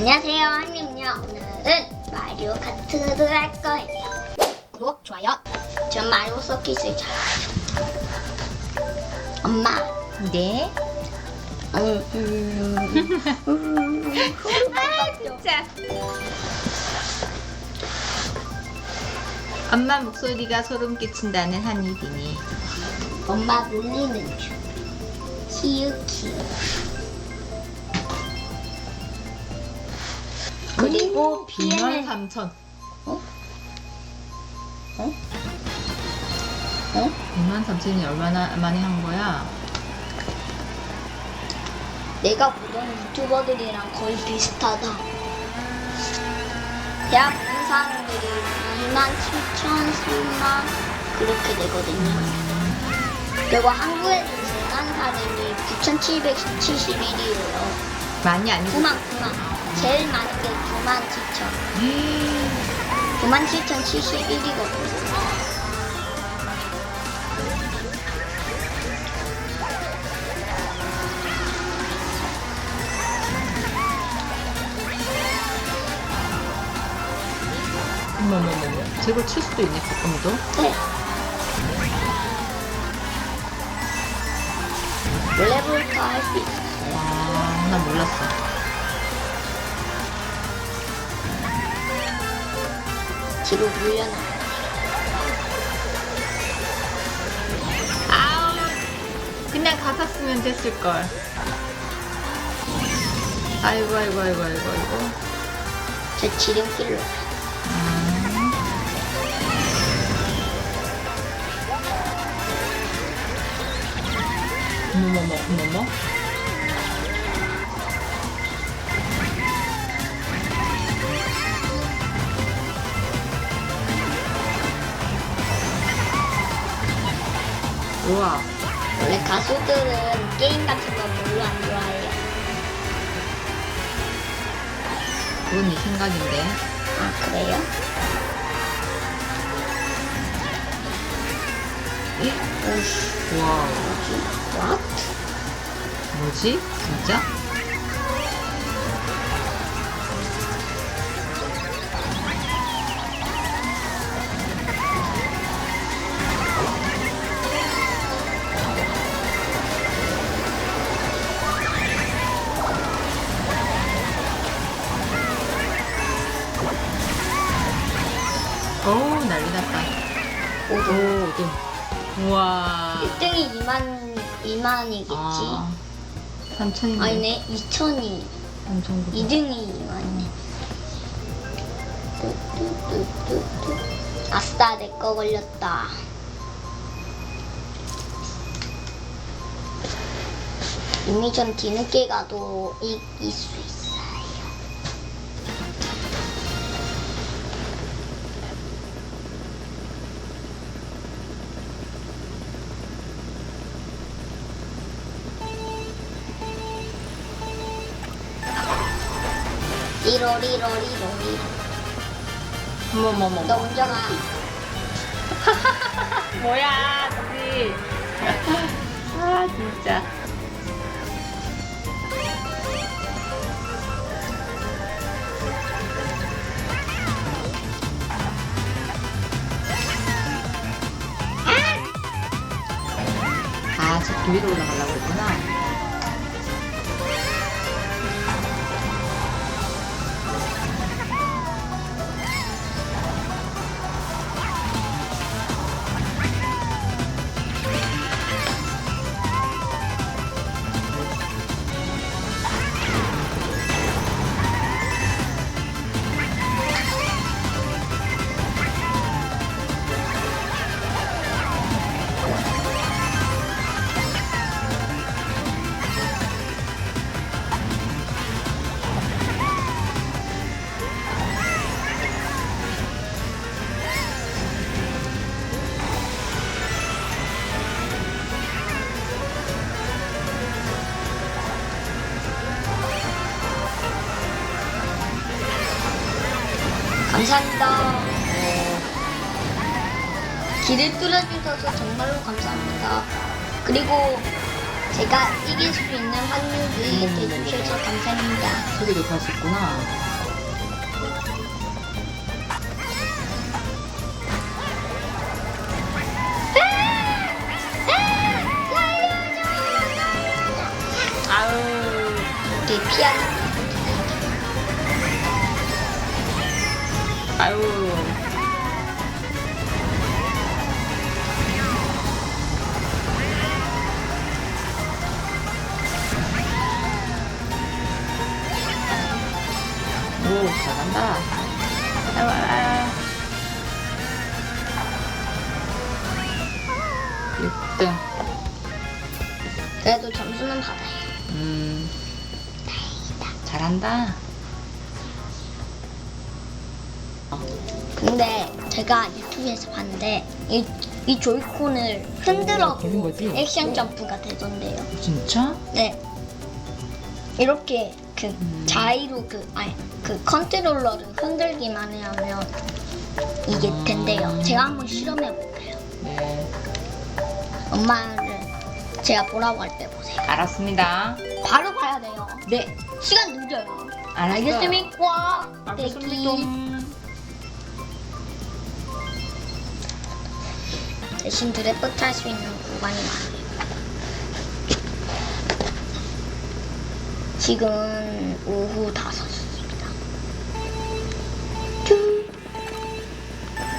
안녕하세요, 한님요. 오늘은 마리오 카트를 할 거예요. 구독, 좋아요. 전 마리오 서킷을 잘하죠. 엄마. 네. 음, 음, 음. 아 진짜. 엄마 목소리가 소름 끼친다는 한이빈이. 엄마 놀리는 중. 키우키. 그리고 비에는 3천. 어? 어? 어? 2만 3천이 얼마나 만에 한 거야? 내가 보던 유튜버들이랑 거의 비슷하다. 대학 온 사람들이 2만 7천, 3만 그렇게 되거든요. 그리고 한국에서 많은 사람이 9,771이에요. 많이 아니고. 9만, 9만. 제일 많은 게 9만 7천. 음. 9만 7천 71이거든요. 어머머머. 저걸 칠 수도 있네 가끔도. 네. 원래부터 할 수 있어요. 와, 나 몰랐어. 뒤로 물려나. 아우. 그냥 가봤으면 됐을 걸. 아이고 아이고 아이고 아이고 아이고. 저 지름길로. 음. 어머머머 어머머. 가수들은 게임 같은 거 별로 안 좋아해요. 그건 네 생각인데. 아, 그래요? 오씨, 우와. 뭐지? What? 뭐지? 진짜? 난리 났다. 오. 좀. 우와. 1등이 2만, 2만이겠지? 아, 3천이네. 아니네, 2천이. 3천 2등이 2만이네. 아싸, 내 거 걸렸다. 이미 전 뒤늦게 가도 이길 수 있어 로리 로리 로리. 어머머머. 너 먼저 가. 뭐야, 우리. 아, 진짜. 아, 저 위로 올라가려고 감사합니다. 길을 뚫어주셔서 정말로 감사합니다. 그리고 제가 이길 수 있는 확률이 돼주셔서 감사합니다. 소리 높할 수 있구나. 아우. 되게 피하기. 아유. 오, 잘한다. 아유, 아유. 6등. 그래도 점수는 받아요. 음. 잘한다. 근데 제가 유튜브에서 봤는데 이, 이 조이콘을 흔들어 되는 거지? 액션 점프가 되던데요. 진짜? 네. 이렇게 그 음. 자이로 그 아니 그 컨트롤러를 흔들기만 하면 이게 아. 된대요. 제가 한번 실험해 볼게요. 네. 엄마를 제가 보라고 할 때 보세요. 알았습니다. 바로 봐야 돼요. 네. 시간 늦어요. 알겠습니까? 알겠습니다. 대기. 대신 드래프트 할 수 있는 구간이 많아요. 지금 오후 5시입니다.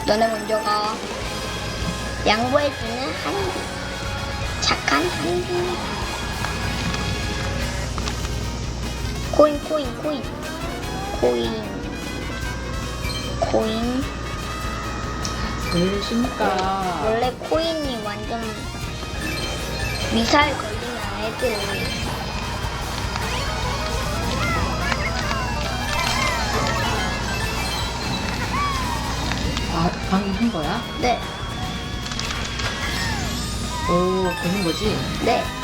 너네 먼저 가. 양보해주는 한비. 착한 한비. 코인, 코인, 코인. 코인. 코인. 왜 이러십니까? 원래 코인이 완전 미사일 걸리면 애들 아, 방금 한 거야? 네, 오, 되는 거지? 네.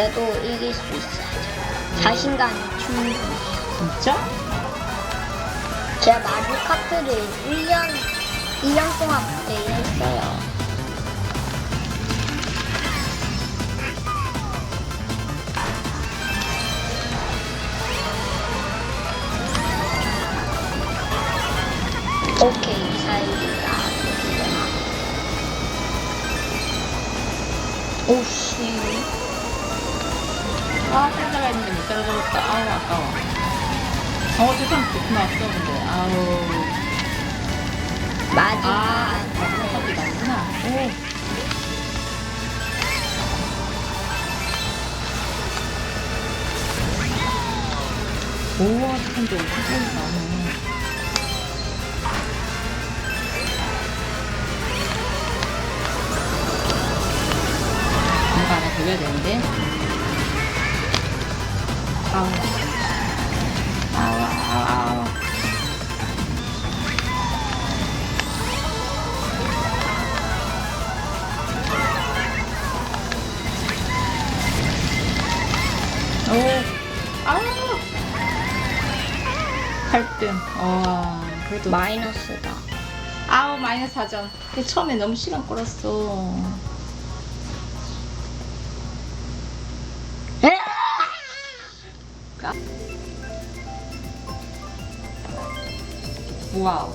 그래도 이길 수 있어요. 자신감이 충분해요. 진짜? 제가 마주 카트를 1년, 1년 동안 플레이했어요. 오케이, 미사일이 아, 따라가 했는데 못 따라잡았다. 아우, 아까워. 어, 세상 대포 나왔어, 근데. 아우. 마지막. 아, 파티 나구나. 오. 우와, 근데 빨리 나오네. 뭔가 하나 돌려야 되는데. 아우. 아우, 아우, 아우. 오. 아우. 8등. 와, 그래도 마이너스다. 아우 마이너스 4점. 근데 처음에 너무 시간 끌었어. 와우.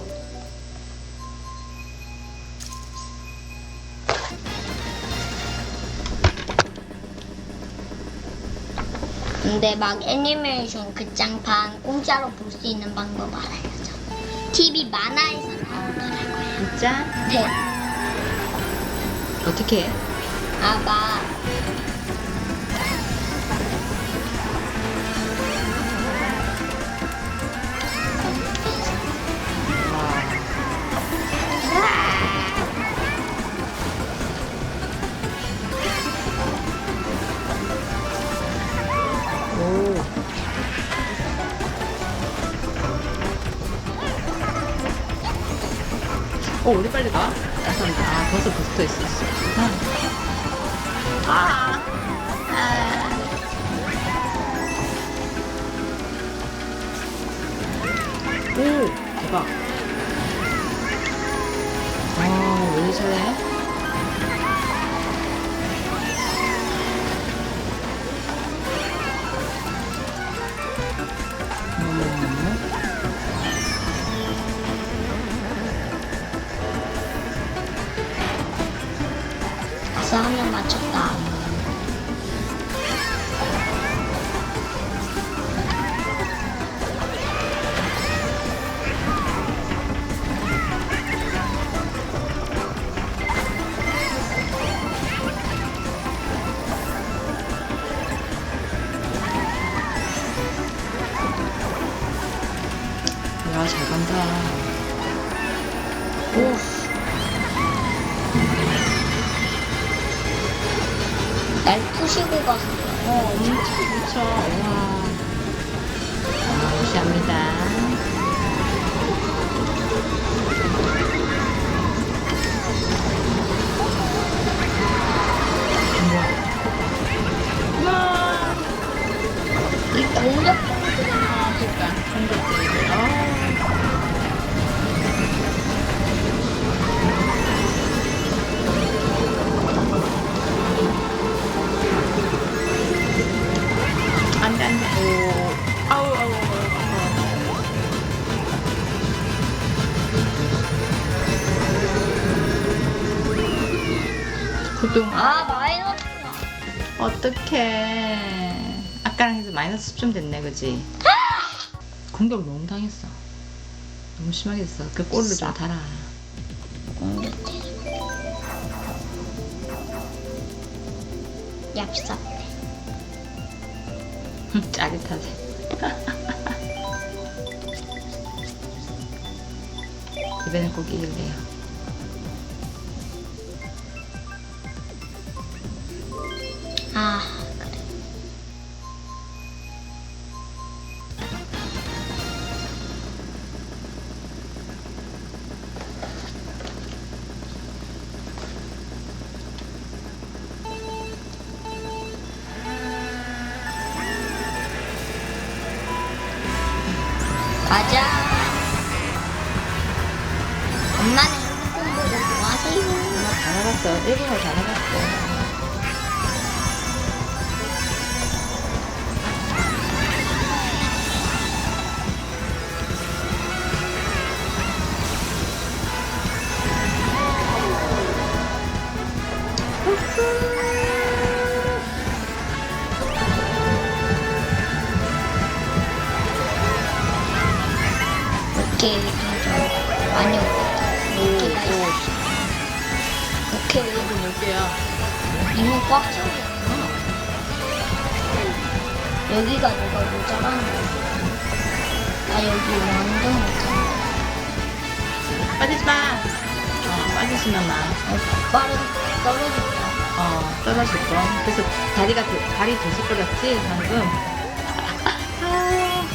근데 막 애니메이션 극장판 공짜로 볼 수 있는 방법 알아야죠. TV 만화에서 나오더라고요. 진짜? 네. 어떻게 해? 아마 어, 우리 빨리 가? 감사합니다. 아, 벌써 붙어 있었어. 아. 아. 오, 대박. 아, 왜 이렇 아싸 한명 맞췄다. 야, 잘 간다. 오. 날 푸시고 가서 어, 엄청 좋죠. 와. 아, 무시합니다. 구동. 아 마이너스 어떡해. 아까랑 해서 마이너스 10점 됐네, 그지? 공격을 너무 당했어. 너무 심하게 됐어. 그 골을 좀 달아. 얍삽 짜릿하네. 이번엔 꼭 이길래요. 일본어 다 나갔어. 이렇게 좀 많이 오겠다. 오케이. 이거 몇 개야? 이미 꽉 채우잖아. 여기가 내가 모자라는. 나 여기 완전 못한다. 빠지지 마. 어, 빠지지만 마. 어, 빠른 떨어졌다. 어, 떨어질 거. 그래서 다리가, 들- 다리 들썩거렸지, 방금? 아.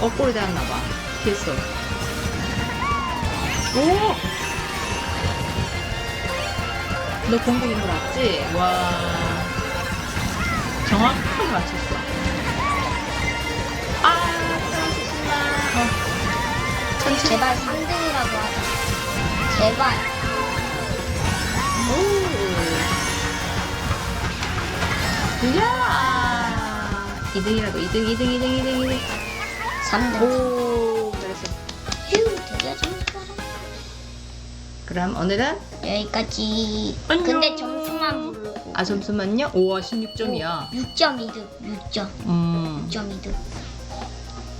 어, 꼬리 닿았나봐. 피했어. 오! 너 공격인 줄 알았지? 와. 정확하게 맞췄어. 아, 떨어지지마. 어. 천천히. 제발 3등이라도 하자. 제발. 오. 이야. 2등이라도 2등, 2등, 2등, 2등, 2등. 3등. 오. 잘했어. 휴, 드디어 점수 그럼 오늘은 여기까지. 안녕. 근데 점수만 부르고. 아 점수만요? 우와 16점이야. 6.2등. 6점. 음. 6.2등.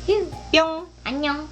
휴, 뿅. 안녕.